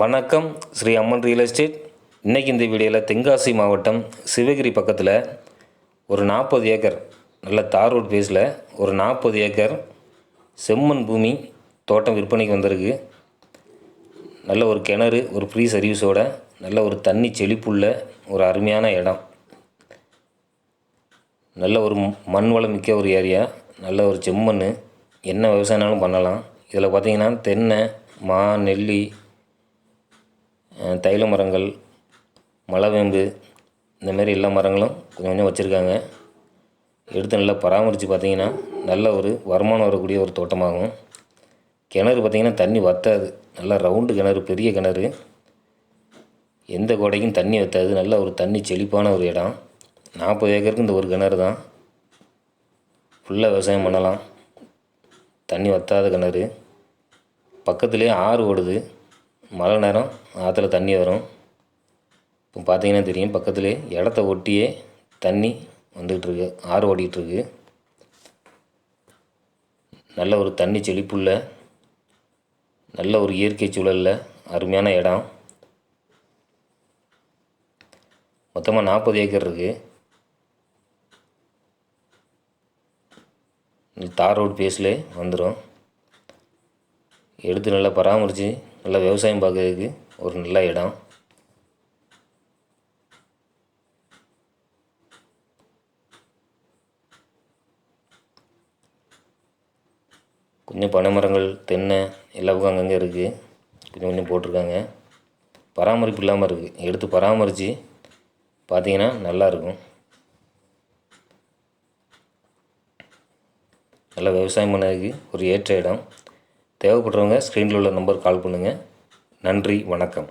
வணக்கம் ஸ்ரீ அம்மன் real estate இன்றைக்கி இந்த வீடியோவில் தென்காசி மாவட்டம் சிவகிரி பக்கத்தில் ஒரு நாற்பது ஏக்கர் நல்ல தார் ரோட் பேஸில் ஒரு நாற்பது ஏக்கர் செம்மண் பூமி தோட்டம் விற்பனைக்கு வந்திருக்கு. நல்ல ஒரு கிணறு ஒரு ஃப்ரீ சர்வீஸோட நல்ல ஒரு தண்ணி செழிப்புள்ள ஒரு அருமையான இடம். நல்ல ஒரு மண் வளம் மிக்க ஒரு ஏரியா நல்ல ஒரு செம்மண் என்ன விவசாயம்னாலும் பண்ணலாம். இதில் பார்த்தீங்கன்னா தென்னை மா நெல்லி தைல மரங்கள் மலவேம்பு இந்த மாரி எல்லா மரங்களும் கொஞ்சம் கொஞ்சம் வச்சுருக்காங்க. எடுத்து நல்லா பராமரித்து பார்த்தீங்கன்னா நல்ல ஒரு வருமானம் வரக்கூடிய ஒரு தோட்டமாகும். கிணறு பார்த்திங்கன்னா தண்ணி வற்றாது நல்லா ரவுண்டு கிணறு பெரிய கிணறு. எந்த கோடைக்கும் தண்ணி வற்றாது நல்ல ஒரு தண்ணி செழிப்பான ஒரு இடம். நாற்பது ஏக்கருக்கு இந்த ஒரு கிணறு தான். ஃபுல்லாக விவசாயம் பண்ணலாம். தண்ணி வற்றாத கிணறு. பக்கத்துலேயே ஆறு ஓடுது. மழை நேரம் ஆற்றுல தண்ணி வரும். இப்போ பார்த்தீங்கன்னா தெரியும் பக்கத்துலேயே இடத்த ஒட்டியே தண்ணி வந்துக்கிட்டுருக்கு ஆறு ஓடிக்கிட்டுருக்கு நல்ல ஒரு தண்ணி செழிப்புள்ள நல்ல ஒரு இயற்கை சூழலில் அருமையான இடம். மொத்தமாக நாற்பது ஏக்கர் இருக்குது தார் ரோடு பேஸில் வந்துடும் எடுத்து நல்லா பராமரித்து நல்லா விவசாயம் பார்க்கறதுக்கு ஒரு நல்ல இடம். கொஞ்சம் பனைமரங்கள் தென்னை எல்லா பக்கம் அங்கங்கே இருக்குது கொஞ்சம் கொஞ்சம் போட்டிருக்காங்க. பராமரிப்பு இல்லாமல் இருக்குது எடுத்து பராமரித்து பார்த்தீங்கன்னா நல்லாயிருக்கும் நல்லா விவசாயம் பண்ணதுக்கு ஒரு ஏற்ற இடம். தேவைப்படுறவங்க ஸ்க்ரீனில் உள்ள நம்பர் கால் பண்ணுங்கள் நன்றி வணக்கம்.